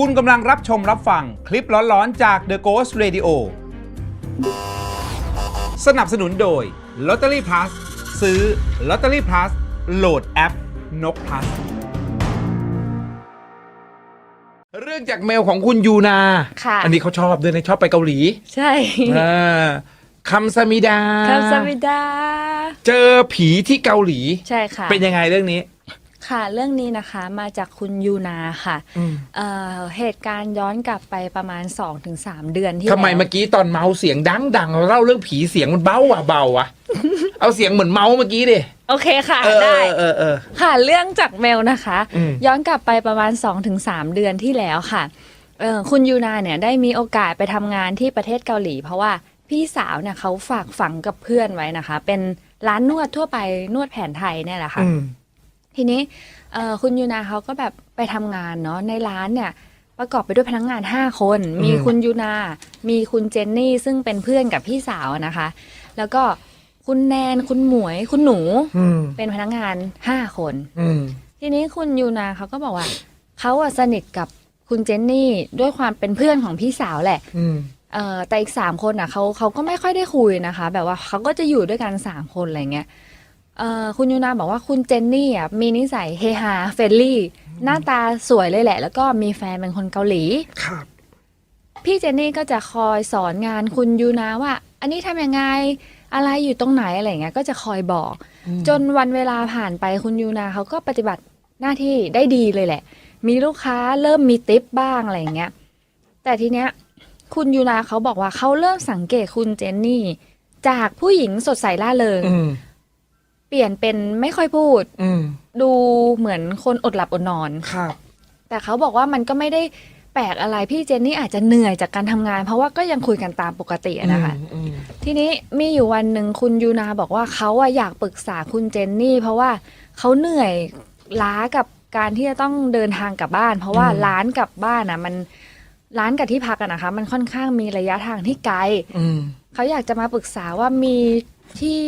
คุณกำลังรับชมรับฟังคลิปร้อนๆจาก The Ghost Radio สนับสนุนโดย Lottery Plus ซื้อ Lottery Plus โหลดแอป นก plus เรื่องจากเมลของคุณยูนา ค่ะ อันนี้เขาชอบด้วยนะชอบไปเกาหลีใช่อ่าคำสมิดา คำสมิดา เจอผีที่เกาหลี ใช่ค่ะ เป็นยังไงเรื่องนี้ ค่ะ เรื่องนี้นะคะมาจากคุณยูนาค่ะอืมเอ่อเหตุการณ์ย้อนกลับไปประมาณ 2-3 เดือนที่ทำไมแล้วเมื่อกี้ตอนเมาเสียงดังดังๆเล่าเรื่องผีเสียงมันเบาอะเบาอะ เอาเสียงเหมือนเมาเมื่อกี้ดิโอเคค่ะเออได้ เออเออ ค่ะเรื่องจากเมลนะคะ อืม ย้อนกลับไปประมาณ 2-3 เดือนที่แล้วค่ะเอ่อคุณยูนาเนี่ยได้มีโอกาสไปทำงานที่ประเทศเกาหลี เพราะว่าพี่สาวเนี่ยเขาฝากฝังกับเพื่อนไว้นะคะ เป็นร้านนวดทั่วไปนวดแผนไทยเนี่ยแหละค่ะ อืม ทีนี้เอ่อคุณยูนาเขาก็แบบไปทำงานเนาะในร้านเนี่ย ประกอบไปด้วยพนักงาน 5 คน มีอืมคุณยูนา มีคุณเจนนี่ซึ่งเป็นเพื่อนกับพี่สาวนะคะ แล้วก็คุณแนนคุณหมวยคุณหนูอืมเป็นพนักงาน 5 คน อืม ทีนี้คุณยูนาเขาก็บอกว่าเขาอะสนิทกับคุณเจนนี่ด้วยความเป็นเพื่อนของพี่สาวแหละ อืม เอ่อแต่อีกสามคนอะเขาเขาก็ไม่ค่อยได้คุยนะคะ แบบว่าเขาก็จะอยู่ด้วยกันสามคนอะไรเงี้ย เอ่อคุณยูนาบอกว่าคุณเจนนี่อะมีนิสัยเฮฮาเฟรนลี่ หน้าตาสวยเลยแหละ แล้วก็มีแฟนเป็นคนเกาหลี ครับ พี่เจนนี่ก็จะคอยสอนงานคุณยูนาว่า อันนี้ทำยังไงอะไรอยู่ตรงไหนอะไรเงี้ยก็จะคอยบอก จนวันเวลาผ่านไปคุณยูนาเขาก็ปฏิบัติหน้าที่ได้ดีเลยแหละ มีลูกค้าเริ่มมีติปบ้างอะไรอย่างเงี้ยแต่ทีเนี้ยคุณยูนาเขาบอกว่าเขาเริ่มสังเกตคุณเจนนี่ จากผู้หญิงสดใสล่าเริง อืม เปลี่ยนเป็นไม่ค่อยพูด อืมดูเหมือนคนอดหลับอดนอน ครับ แต่เขาบอกว่ามันก็ไม่ได้แปลกอะไรพี่เจนนี่อาจจะเหนื่อยจากการทำงาน เพราะว่าก็ยังคุยกันตามปกติอะนะคะอืมทีนี้มีอยู่วันหนึ่งคุณยูนาบอกว่าเขาอะอยากปรึกษาคุณเจนนี่ เพราะว่าเขาเหนื่อยล้ากับการที่จะต้องเดินทางกลับบ้าน เพราะว่าร้านกลับบ้านอะมันร้านกับที่พักอะนะคะ มันค่อนข้างมีระยะทางที่ไกล อืม เขาอยากจะมาปรึกษาว่ามีที่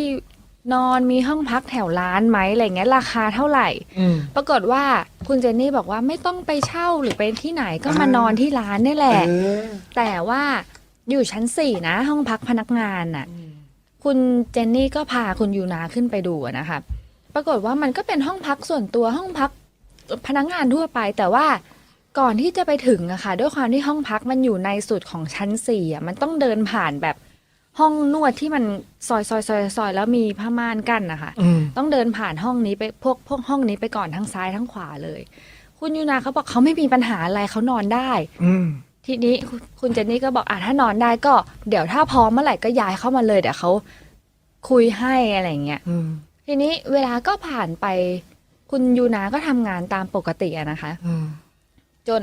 นอนมีห้องพักแถวร้านไหมอะไรเงี้ยราคาเท่าไหร่ อืม ปรากฏว่าคุณเจนนี่บอกว่าไม่ต้องไปเช่าหรือไปที่ไหนก็มาอ่านนอนที่ร้านนี่แหละ เออ แต่ว่าอยู่ชั้นสี่นะ ห้องพักพนักงานน่ะ คุณเจนนี่ก็พาคุณยูนาขึ้นไปดูอะนะคะ ปรากฏว่ามันก็เป็นห้องพักส่วนตัวห้องพักพนักงานทั่วไป แต่ว่าก่อนที่จะไปถึงอะค่ะ ด้วยความที่ห้องพักมันอยู่ในสุดของชั้นสี่อะมันต้องเดินผ่านแบบ ห้องนวดที่มันซอยซอยซอยซอยแล้วมีผ้าม่านกั้นนะคะอืม ต้องเดินผ่านห้องนี้ไปพวกพวกห้องนี้ไปก่อนทั้งซ้ายทั้งขวาเลย คุณยูนาเขาบอกเขาไม่มีปัญหาอะไรเขานอนได้ อืม ทีนี้คุณคุณเจนนี่ก็บอกอะถ้านอนได้ก็ เดี๋ยวถ้าพร้อมเมื่อไหร่ก็ย้ายเข้ามาเลยเดี๋ยวเขาคุยให้อะไรอย่างเงี้ย อืม ทีนี้เวลาก็ผ่านไปคุณยูนาก็ทำงานตามปกติอะนะคะ อืม จน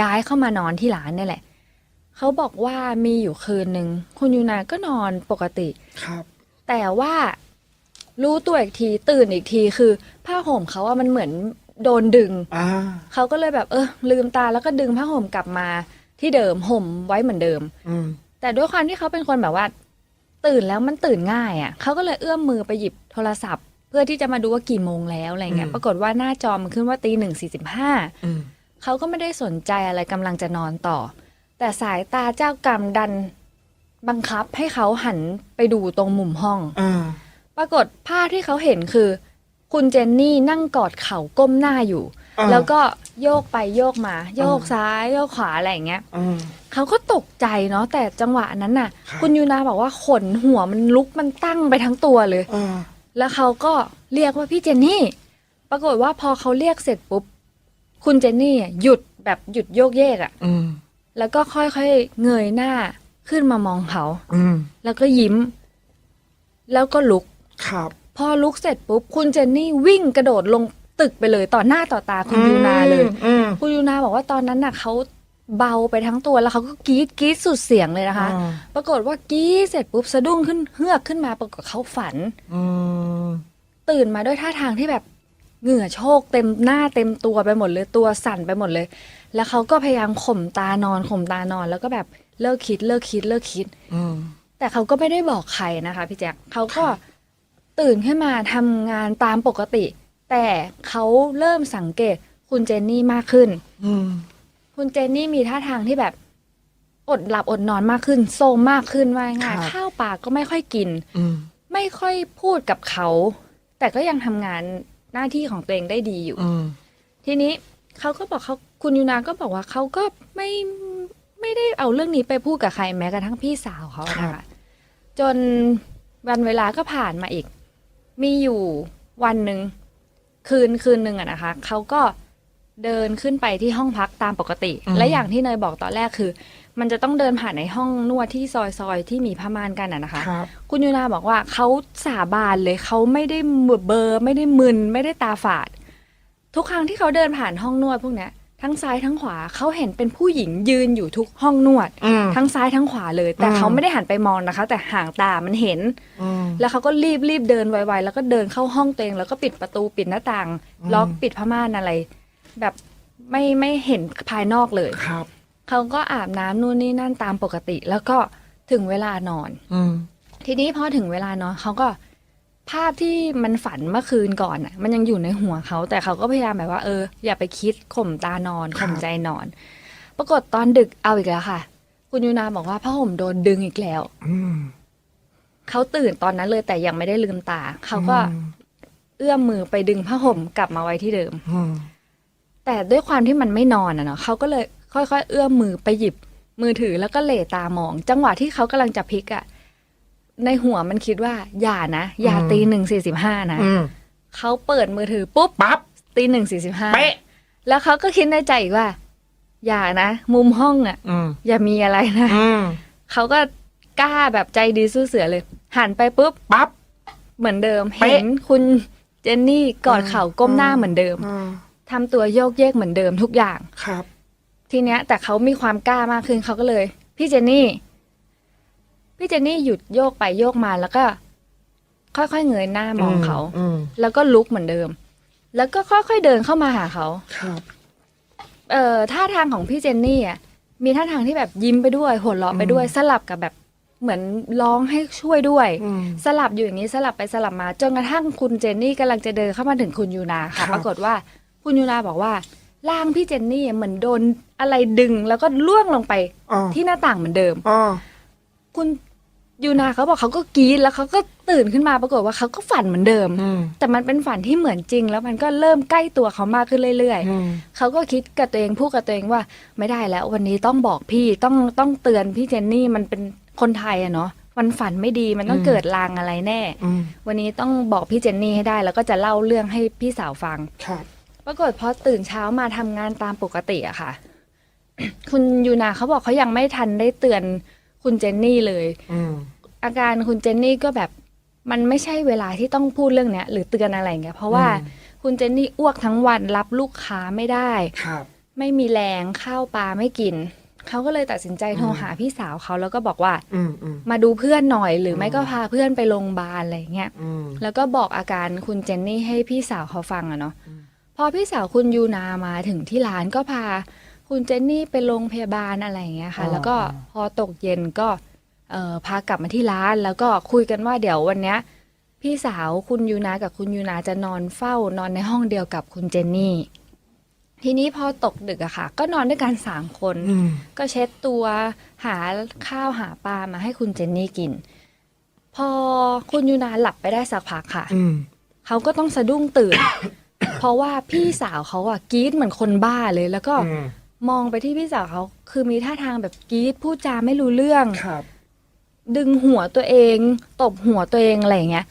ย้ายเข้ามานอนที่ร้านนี่แหละ เขาบอกว่ามีอยู่คืนหนึ่งคุณยูนาก็นอนปกติ ครับ แต่ว่ารู้ตัวอีกทีตื่นอีกทีคือผ้าห่มเขาว่ามันเหมือนโดนดึง อ่า เขาก็เลยแบบเออลืมตาแล้วก็ดึงผ้าห่มกลับมาที่เดิมห่มไว้เหมือนเดิม อืม แต่ด้วยความที่เขาเป็นคนแบบว่า ตื่นแล้วมันตื่นง่ายอะ่ะเขาก็เลยเอื้อมมือไปหยิบโทรศัพท์ เพื่อที่จะมาดูว่ากี่โมงแล้วอะไรเงี้ยอืม ปรากฏว่าหน้าจอมันขึ้นว่าตีหนึ่งสี่สิบห้าอืม เขาก็ไม่ได้สนใจอะไรกำลังจะนอนต่อ แต่สายตาเจ้ากรรมดันบังคับให้เขาหันไปดูตรงมุมห้อง อ่า ปรากฏภาพที่เขาเห็นคือ คุณเจนนี่นั่งกอดเข่าก้มหน้าอยู่ อ่า แล้วก็โยกไปโยกมา โยกซ้ายโยกขวาอะไรอย่างเงี้ย อืม เขาก็ตกใจเนาะแต่จังหวะนั้นน่ะ ครับ คุณยูนาบอกว่าขนหัวมันลุกมันตั้งไปทั้งตัวเลย อ่าแล้วเขาก็เรียกว่าพี่เจนนี่ ปรากฏว่าพอเขาเรียกเสร็จปุ๊บ คุณเจนนี่อะหยุดแบบหยุดโยกเยกอะ่ะ อืม แล้วก็ค่อยๆเงยหน้าขึ้นมามองเขา อืมแล้วก็ยิ้ม แล้วก็ลุก ครับ พอลุกเสร็จปุ๊บ คุณเจนนี่วิ่งกระโดดลงตึกไปเลยต่อหน้าต่อตาคุณยูนาเลย อืมคุณยูนาบอกว่าตอนนั้นน่ะเขาเบาไปทั้งตัวแล้วเขาก็กรีดกรีดสุดเสียงเลยนะคะ อ่าปรากฏว่ากรีดเสร็จปุ๊บสะดุ้งขึ้นเฮือกขึ้นมาปรากฏเขาฝัน อืมตื่นมาด้วยท่าทางที่แบบเหงื่อโชกเต็มหน้าเต็มตัวไปหมดเลยตัวสั่นไปหมดเลย แล้วเขาก็พยายามข่มตานอนข่มตานอน แล้วก็แบบเลิกคิดเลิกคิดเลิกคิด อืม แต่เขาก็ไม่ได้บอกใครนะคะพี่แจ๊คเขาก็ตื่นขึ้นมาทำงานตามปกติ แต่เขาเริ่มสังเกตคุณเจนนี่มากขึ้น อืมคุคุณเจนนี่มีท่าทางที่แบบอดหลับอดนอนมากขึ้น โซมมากขึ้นว่าง่ายครับ ข้าวปลาก็ไม่ค่อยกิน อืม ไม่ค่อยพูดกับเขา แต่ก็ยังทำงานหน้าที่ของตัวเองได้ดีอยู่ อืม ทีนี้เขาก็บอกเขา คุณยูนาก็บอกว่าเขาก็ไม่ไม่ได้เอาเรื่องนี้ไปพูดกับใครแม้กระทั่งพี่สาวเขานะคะ จนวันเวลาก็ผ่านมาอีก มีอยู่วันหนึ่งคืนคืนหนึ่งอะนะคะเขาก็เดินขึ้นไปที่ห้องพักตามปกติอืมและอย่างที่เนยบอกตอนแรกคือ มันจะต้องเดินผ่านในห้องนวดที่ซอยซอยๆที่มีผ้าม่านกันอะนะคะครับคุณยูนาบอกว่าเขาสาบานเลยเขาไม่ได้เบลอไม่ได้มึน ไม่ได้ตาฝาด ทุกครั้งที่เขาเดินผ่านห้องนวดพวกเนี้ย ทั้งซ้ายทั้งขวาเขาเห็นเป็นผู้หญิงยืนอยู่ทุกห้องนวด อืม ทั้งซ้ายทั้งขวาเลย แต่อืม เขาไม่ได้หันไปมองนะคะ แต่ห่างตามันเห็น อืม แล้วเขาก็รีบรีบเดินไวๆแล้วก็เดินเข้าห้องตัวเองแล้วก็ปิดประตูปิดหน้าต่าง อืม ล็อกปิดผ้าม่านอะไร แบบไม่ไม่เห็นภายนอกเลย ครับ เขาก็อาบน้ำนู่นนี่นั่นตามปกติ แล้วก็ถึงเวลานอน อืม ทีนี้พอถึงเวลานอนเขาก็ ภาพที่มันฝันเมื่อคืนก่อนอะ มันยังอยู่ในหัวเขา แต่เขาก็พยายามแบบว่าเออ อย่าไปคิดข่มตานอนข่มใจนอน ปรากฏตอนดึกเอาอีกแล้วค่ะ คุณยูนาบอกว่าผ้าห่มโดนดึงอีกแล้วอืมเขาตื่นตอนนั้นเลยแต่ยังไม่ได้ลืมตา เขาก็เอื้อมมือไปดึงผ้าห่มกลับมาไว้ที่เดิมอืมแต่ด้วยความที่มันไม่นอนอะเนาะเขาก็เลยค่อยๆ เอื้อมมือไปหยิบมือถือแล้วก็เหลตามอง จังหวะที่เขากำลังจะพลิกอะ ในหัวมันคิดว่า อย่านะ อย่าตีหนึ่งสี่สิบห้านะอืมเขาเปิดมือถือปุ๊บปั๊บตีหนึ่งสี่สิบห้าเป๊ะแล้วเขาก็คิดในใจอีกว่า อย่านะ มุมห้องอะอืมอย่ามีอะไรนะอืมเขาก็กล้าแบบใจดีสู้เสือเลย หันไปปุ๊บ ปั๊บ เหมือนเดิม เป๊ะ เห็นคุณเจนนี่กอดเข่าก้มหน้าเหมือนเดิมอืมทำตัวโยกเยกเหมือนเดิมทุกอย่าง ครับ ทีเนี้ยแต่เขามีความกล้ามากขึ้นเขาก็เลย พี่เจนนี่ พี่เจนนี่หยุดโยกไปโยกมาแล้วก็ ค่อยๆเงยหน้ามองเขาอืมแล้วก็ลุกเหมือนเดิม แล้วก็ค่อยๆเดินเข้ามาหาเขาครับเอ่อท่าทางของพี่เจนนี่อะมีท่าทางที่แบบยิ้มไปด้วยหัวเราะไปด้วย สลับกับแบบเหมือนร้องให้ช่วยด้วยอืมสลับอยู่อย่างนี้สลับไปสลับมา จนกระทั่งคุณเจนนี่กำลังจะเดินเข้ามาถึงคุณยูนาครัค่ะบปรากฏว่าคุณยูนาบอกว่าร่างพี่เจนนี่เหมือนโดนอะไรดึงแล้วก็ล่วงลงไปอ๋อที่หน้าต่างเหมือนเดิมอ๋อคุณ ยูนาเขาบอกเขาก็กรี๊ดแล้วเขาก็ตื่นขึ้นมาปรากฏว่าเขาก็ฝันเหมือนเดิมอืมแต่มันเป็นฝันที่เหมือนจริง แล้วมันก็เริ่มใกล้ตัวเขามากขึ้นเรื่อยอืมๆเขาก็คิดกับตัวเองพูดกับตัวเองว่าไม่ได้แล้ว วันนี้ต้องบอกพี่ต้องต้องเตือนพี่เจนนี่มันเป็นคนไทยอะเนาะมันฝันไม่ดีมันต้องอืมเกิดลางอะไรแน่อืมวันนี้ต้องบอกพี่เจนนี่ให้ได้ แล้วก็จะเล่าเรื่องให้พี่สาวฟังครับปรากฏพอตื่นเช้ามาทำงานตามปกติอะค่ะ คุณยูนาเขาบอกเขายังไม่ทันได้เตือน คุณเจนนี่เลยอืมอาการคุณเจนนี่ก็แบบมันไม่ใช่เวลาที่ต้องพูดเรื่องเนี้ย หรือเตือนอะไรอย่างเงี้ยเพราะว่าอืมคุณเจนนี่อ้วกทั้งวันรับลูกค้าไม่ได้ครับไม่มีแรงข้าวปลาไม่กินเขาก็เลยตัดสินใจโทรอืมหาพี่สาวเขาแล้วก็บอกว่าอืมอืมมาดูเพื่อนหน่อยหรือไม่อืมก็พาเพื่อนไปโรงพยาบาลอะไรอย่างเงี้ยอืมแล้วก็บอกอาการคุณเจนนี่ให้พี่สาวเขาฟังอะเนาะอืมพอพี่สาวคุณยูนามาถึงที่ร้านก็พา คุณเจนนี่ไปโรงพยาบาลอะไรอย่างเงี้ยค่ะ แล้วก็พอตกเย็นก็เอ่อพากลับมาที่ร้าน แล้วก็คุยกันว่าเดี๋ยววันเนี้ยพี่สาวคุณยูนากับคุณยูนาจะนอนเฝ้านอนในห้องเดียวกับคุณเจนนี่ ทีนี้พอตกดึกอะค่ะ ก็นอนด้วยกันสามคนอืมก็เช็ดตัวหาข้าวหาปลามาให้คุณเจนนี่กิน พอคุณยูนาหลับไปได้สักพักค่ะอืมเขาก็ต้องสะดุ้งตื่น เพราะว่าพี่สาวเขาอะกรี๊ดเหมือนคนบ้าเลยแล้วก็อื มมองไปที่พี่สาวเขาคือมีท่าทางแบบกรี๊ดพูดจาไม่รู้เรื่อง ครับ ดึงหัวตัวเอง ตบหัวตัวเองอะไรอย่างเงี้ย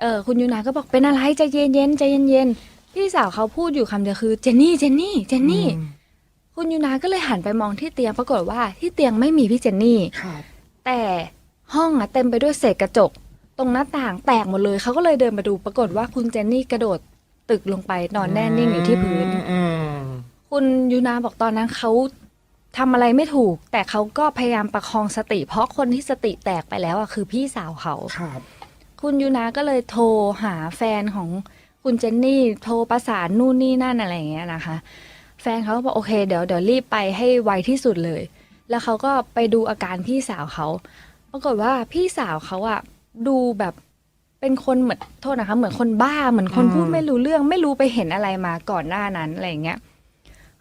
เออคุณยูนาก็บอกเป็นอะไรใจเย็นเย็นๆใจเย็นเย็นๆพี่สาวเขาพูดอยู่คำเดียวคือเจนนี่เจนนี่เจนนี่ อืมคุณยูนาก็เลยหันไปมองที่เตียงปรากฏว่าที่เตียงไม่มีพี่เจนนี่ ครับ แต่ห้องอะเต็มไปด้วยเศษกระจก ตรงหน้าต่างแตกหมดเลยเขาก็เลยเดินมาดูปรากฏว่าคุณเจนนี่กระโดดตึกลงไปนอนแน่นิ่งอยู่ที่พื้น อืม คุณยูนาบอกตอนนั้นเขาทำอะไรไม่ถูก แต่เขาก็พยายามประคองสติ เพราะคนที่สติแตกไปแล้วอะคือพี่สาวเขาครับ คุณยูนาก็เลยโทรหาแฟนของคุณเจนนี่โทรประสานนู่นนี่นั่นอะไรอย่างเงี้ยนะคะ แฟนเขาก็บอกโอเคเดี๋ยวเดี๋ยวรีบไปให้ไวที่สุดเลย แล้วเขาก็ไปดูอาการพี่สาวเขาปรากฏว่าพี่สาวเขาอะดูแบบเป็นคนเหมือนโทษนะคะ เหมือนคนบ้าเหมือนคนอืมพูดไม่รู้เรื่อง ไม่รู้ไปเห็นอะไรมาก่อนหน้านั้นอะไรอย่างเงี้ย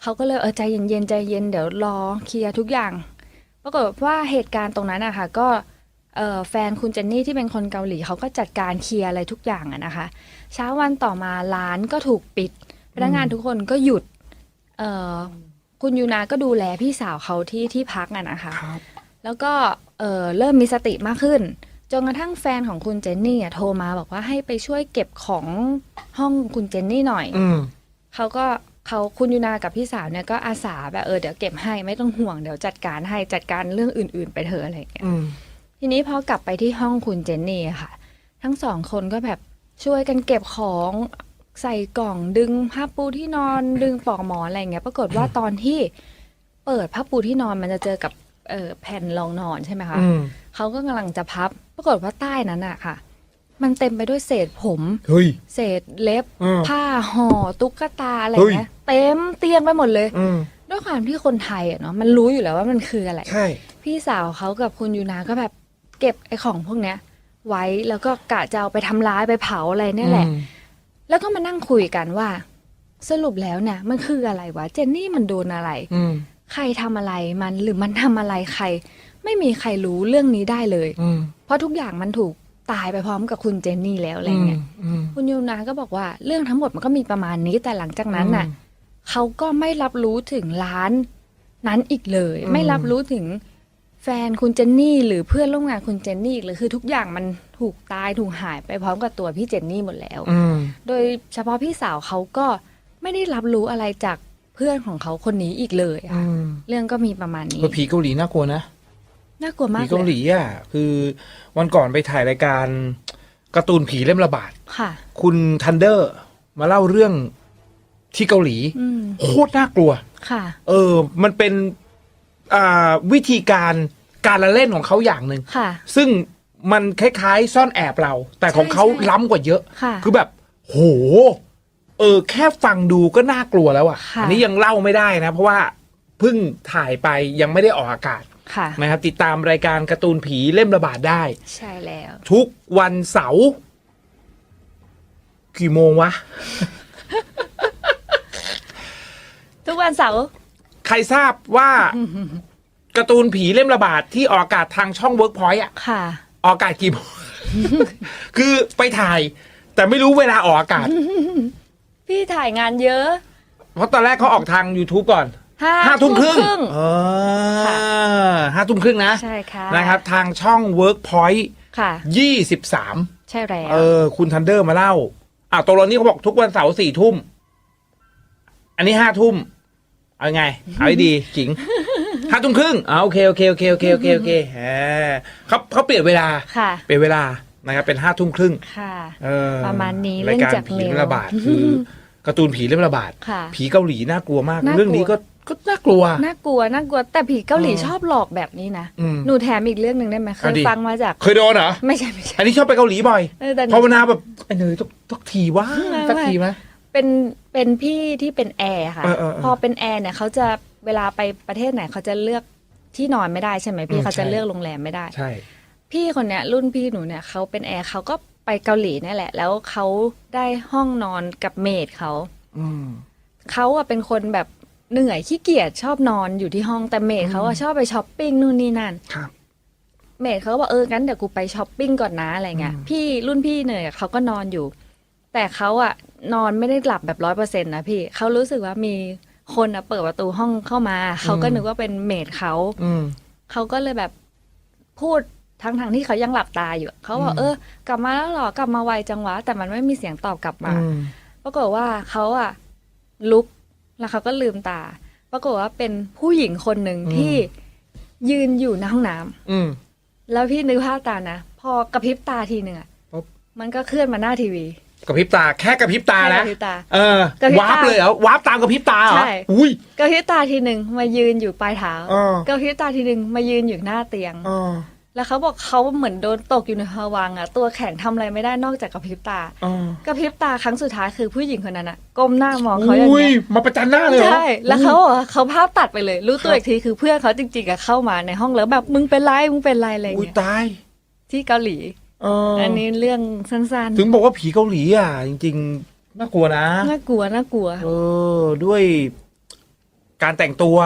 เขาก็เลยเออใจเย็นๆใจเย็นเดี๋ยวรอเคลียร์ทุกอย่าง ปรากฏว่าเหตุการณ์ตรงนั้นอะค่ะก็เอ่อแฟนคุณเจนนี่ที่เป็นคนเกาหลีเขาก็จัดการเคลียร์อะไรทุกอย่างอะนะคะ เช้าวันต่อมาร้านก็ถูกปิด พนักงานทุกคนก็หยุดเอ่อคุณยูนาก็ดูแลพี่สาวเขาที่ที่พักอะนะคะครับแล้วก็เอ่อเริ่มมีสติมากขึ้นจนกระทั่งแฟนของคุณเจนนี่อะโทรมาบอกว่าให้ไปช่วยเก็บของห้องคุณเจนนี่หน่อยอืมเขาก็ เขาคุณยูนากับพี่สาวเนี่ยก็อาสาแบบเออเดี๋ยวเก็บให้ไม่ต้องห่วงเดี๋ยวจัดการให้จัดการเรื่องอื่น ๆ ไปเถอะอะไรอย่างเงี้ยอืมทีนี้พอกลับไปที่ห้องคุณเจนนี่อะค่ะ ทั้งสองคนก็แบบช่วยกันเก็บของใส่กล่องดึงผ้าปูที่นอนดึงปลอกหมอนอะไรอย่างเงี้ย ปรากฏว่าตอนที่เปิดผ้าปูที่นอนมันจะเจอกับเออแผ่นรองนอนใช่ไหมคะอืมเขาก็กำลังจะพับ ปรากฏว่าใต้นั้นอะค่ะ มันเต็มไปด้วยเศษผมเฮ้ยเศษเล็บอืมผ้าห่อตุ๊กตาอะไรเฮ้ยเงี้ย เต็มเตียงไปหมดเลย อืมด้วยความที่คนไทยอะเนาะมันรู้อยู่แล้วว่ามันคืออะไร ใช่ พี่สาวเขากับคุณยูนาก็แบบเก็บไอ้ของพวกเนี้ย ไว้แล้วก็กะจะเอาไปทำร้ายไปเผาอะไรเนี่ยแหละอืมแล้วก็มานั่งคุยกันว่า สรุปแล้วเนี่ยมันคืออะไรวะเจนนี่มันโดนอะไร อืมใครทำอะไรมันหรือมันทำอะไรใคร ไม่มีใครรู้เรื่องนี้ได้เลย อืมเพราะทุกอย่างมันถูกตายไปพร้อมกับคุณเจนนี่แล้วอะไรเงี้ยอืมคุณยูนาก็บอกว่าเรื่องทั้งหมดมันก็มีประมาณนี้แต่หลังจากนั้นน่ะ อืม เขาก็ไม่รับรู้ถึงร้านนั้นอีกเลยอืมไม่รับรู้ถึงแฟนคุณเจนนี่ หรือเพื่อนร่วมงานคุณเจนนี่อีกเลยคือทุกอย่างมันถูกตายถูกหายไปพร้อมกับตัวพี่เจนนี่หมดแล้วอืมโดยเฉพาะพี่สาวเขาก็ไม่ได้รับรู้อะไรจากเพื่อนของเขาคนนี้อีกเลยอืค่ะมเรื่องก็มีประมาณนี้เออผีเกาหลีน่ากลัวนะน่ากลัวมาผีกเกาหเลยลีอะคือวันก่อนไปถ่ายรายการการ์ตูนผีเล่มระบาดค่ะ คุณทันเดอร์มาเล่าเรื่อง ที่เกาหลีอืมโคตรน่ากลัว ค่ะ เออ มันเป็นอ่าวิธีการการละเล่นของเขาอย่างหนึ่งค่ะซึ่งมันคล้ายๆ ซ่อนแอบเรา แต่ของเขาใช่ใช่ล้ำกว่าเยอะค่ะคือแบบ โห เออ แค่ฟังดูก็น่ากลัวแล้วอะค่ะ อันี้ยังเล่าไม่ได้นะ เพราะว่าเพิ่งถ่ายไปยังไม่ได้ออกอากาศค่ะนะครับ ติดตามรายการการ์ตูนผีเล่มระบาดได้ ใช่แล้ว ทุกวันเสาร์กี่โมงวะ ทุ กวันเสาร์ ใครทราบว่าการ์ตูนผีเล่มระบาดที่ออกอากาศทางช่องเวิร์กพอยต์อะ ค่ะ ออกอากาศกี่โมง คือไปถ่าย แต่ไม่รู้เวลาออกอากาศ พี่ถ่ายงานเยอะเพราะตอนแรกเขาออกทาง YouTube ก่อนห้าห้าทุ่มครึ่งทุ่เอค่ะอห้าทุ่มครึ่งนะ ใช่ค่ะนะครับทางช่อง Workpoint ค่ะ ยี่สิบสามใช่แล้ว เออ คุณทันเดอร์มาเล่า อ่าตกลงนี้เขาบอกทุกวันเสาร์สี่ทุ่ม อันนี้ห้าทุ่ม เอาไง เอาให้ดีจิงห้าทุ่มครึ่งอ่าโอเคโอเคโอเคโอเคโอเคโอเคแหมเขาเขาเปลี่ยนเวลาค่ะ เปลี่ยนเวลานะครับเป็นห้าทุ่มครึ่งค่ะ เออประมาณนี้รายการเล่นจากผีเมลเล่มระบาดคือการ์ตูนผีเล่มระบาดค่ะผีเกาหลีน่ากลัวมากน่ากลัวเรื่องนี้ก็ก็น่ากลัว น่ากลัว น่ากลัว แต่ผีเกาหลีเออชอบหลอกแบบนี้นะอืมหนูแถมอีกเรื่องหนึ่งได้ไหมเคเอายดิฟังมาจาก เคยโดนเหรอ ไม่ใช่ไม่ใช่ อันนี้ชอบไปเกาหลีบ่อยเออแต่หนูภาวนาแบบไอ้เนยต้องต้องทีว่าไม่สักไม่ทีไหม เป็นเป็นพี่ที่เป็นแอร์ค่ะ เออเออเออพอเป็นแอร์เนี่ยเขาจะเวลาไปประเทศไหนเขาจะเลือกที่นอนไม่ได้ใช่ไหมอืพี่มเขาจะใช่ เลือกโรงแรมไม่ได้ ใช่ พี่คนเนี้ยรุ่นพี่หนูเนี่ยเขาเป็นแอร์เขาก็ไปเกาหลีนี่แหละ แล้วเขาได้ห้องนอนกับเมดเขา อืม เขาอะเป็นคนแบบเหนื่อยขี้เกียจชอบนอนอยู่ที่ห้องแต่เมดเขาอะชอบไปช้อปปิ้งนู่นนี่นั่นครับ เมดเขาก็บอกเอองั้นเดี๋ยวกูไปช้อปปิ้งก่อนนะอะไรเงี้ยอืม พี่รุ่นพี่เนี่ยเขาก็นอนอยู่ แต่เขาอะนอนไม่ได้หลับแบบร้อยเปอร์เซ็นต์นะพี่เขารู้สึกว่ามีคนอะเปิดประตูห้องเข้ามาเขาก็นึกว่าเป็นเมดเขาอืม เขาก็เลยแบบพูดทั้งทงๆที่เขายังหลับตาอยู่เขาบอกอืม เออกลับมาแล้วเหรอกลับมาไวจังวะ แต่มันไม่มีเสียงตอบกลับมา อืมปรากฏว่าเขาอะลุกแล้วเขาก็ลืมตา ปรากฏว่าเป็นผู้หญิงคนหนึ่งที่ยืนอยู่ในห้องน้ำอืม แล้วพี่นึกภาพตามนะ พอกระพริบตาทีหนึ่งอะปุ๊บ มันก็เคลื่อนมาหน้าทีวี กระพริบตาแค่กระพริบตาแค่กนะระพริบตา เออกระพริบตา วาร์ปเลยเหรอวาร์ปตามกระพริบตาเหรอ ใช่ อุ้ย กระพริบตาทีหนึ่งมายืนอยู่ปลายเท้าเออกระพริบตาทีหนึ่งมายืนอยู่หน้าเตียงเออแล้วเขาบอกเขาเหมือนโดนตกอยู่ในภวังค์อะตัวแข็งทำอะไรไม่ได้นอกจากกระพริบตาเออกระพริบตาครั้งสุดท้ายคือผู้หญิงคนนั้นอะก้มหน้ามองเขาอย่างอุ้ยเงี้ยมาประจันหน้าเลยเหรอ ใช่แล้วเขาบอกว่าเขาภาพตัดไปเลย รู้ตัวครับ อีกทีคือเพื่อนเขาจริงๆอะเข้ามาในห้องแล้วแบบมึงเป็นไรมึงเป็นไรอะไรอุ้ยเงี้ยตาย ที่เกาหลี เออออันนี้เรื่องสั้นถึงบอกว่าผีเกาหลีอะ จริง ๆ น่ากลัวนะ ๆน่ากลัวน่ากลัว เออ ด้วยการแต่งตัว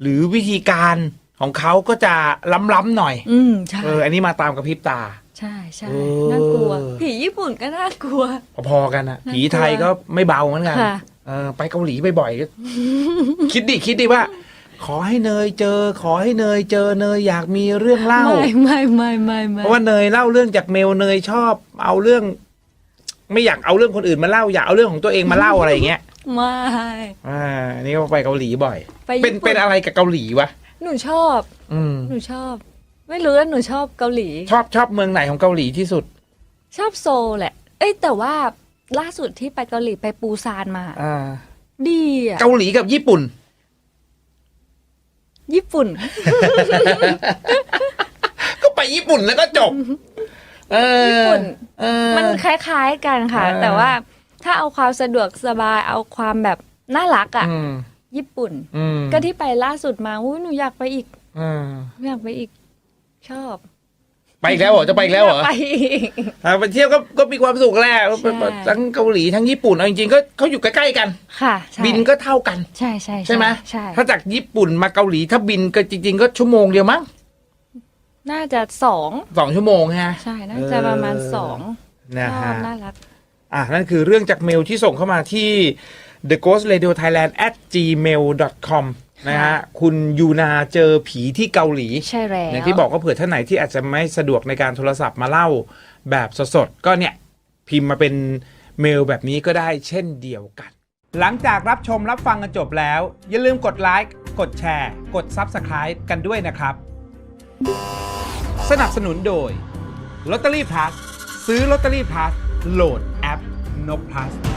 หรือวิธีการของเขาก็จะล้ำๆหน่อย อืมใช่ เออ อันนี้มาตามกระพริบตา ใช่ใช่เออ น่ากลัว ผีญี่ปุ่นก็น่ากลัว พอๆกันอะน่ากลัวผีไทยก็ไม่เบาเหมือนกันค่ะ เออไปเกาหลีบ่อยๆก็คิดดิคิดดิว่า ขอให้เนยเจอ ขอให้เนยเจอเนยอยากมีเรื่องเล่า ไม่ไม่ไม่ไม่ไม่เพราะว่าเนยเล่าเรื่องจากเมลเนยชอบ เอาเรื่อง ไม่อยากเอาเรื่องคนอื่นมาเล่า อยากเอาเรื่องของตัวเองมาเล่าอะไรอย่างเงี้ยไม่อ่า นี่ก็ไปเกาหลีบ่อย ไปเป็นญี่ปุ่เป็นอะไรกับเกาหลีวะหนูชอบ อืม หนูชอบ ไม่รู้ว่าหนูชอบเกาหลี ชอบชอบเมืองไหนของเกาหลีที่สุด ชอบโซลแหละ เอ้ยแต่ว่าล่าสุดที่ไปเกาหลีไปปูซานมา อ่า ดีอะ เกาหลีกับญี่ปุ่น ญี่ปุ่น ก็ไปญี่ปุ่นแล้วก็จบเออญี่ปุ่นเออมันคล้ายๆกันค่ะเออแต่ว่าถ้าเอาความสะดวกสบายเอาความแบบน่ารักอะอืมญี่ปุ่นอืมก็ที่ไปล่าสุดมาอุ้ยหนูอยากไปอีกอืมอยากไปอีก ชอบ ไปอีกแล้วเหรอจะไปอีกแล้วเหรอยากไปอีก อ่าไปเที่ยวก็ก็มีความสุขแหละใช่ ทั้งเกาหลีทั้งญี่ปุ่นเอาจริงๆก็เขาอยู่ใกล้ๆกัน ค่ะใช่บินก็เท่ากัน ใช่ใช่ใช่ไหมใช่ถ้าจากญี่ปุ่นมาเกาหลีถ้าบินก็จริง ๆ ก็ชั่วโมงเดียวมั้งน่าจะสองสองชั่วโมงฮะ ใช่น่าจะประมาณเออ สองนะชอฮะ บน่ารัก อะ นั่นคือเรื่องจากเมลที่ส่งเข้ามาที่ the ghost radio thailand at gmail com นะฮะคุณยูนาเจอผีที่เกาหลีใช่แล้วอย่างที่บอกก็เผื่อท่านไหนที่อาจจะไม่สะดวกในการโทรศัพท์มาเล่าแบบสดๆก็เนี่ย พิมพ์มาเป็นเมลแบบนี้ก็ได้เช่นเดียวกัน หลังจากรับชมรับฟังกันจบแล้ว อย่าลืมกดไลค์กดแชร์ กด Subscribe กันด้วยนะครับ สนับสนุนโดย Lottery Plus ซื้อ Lottery Plus โหลดแอปนก plus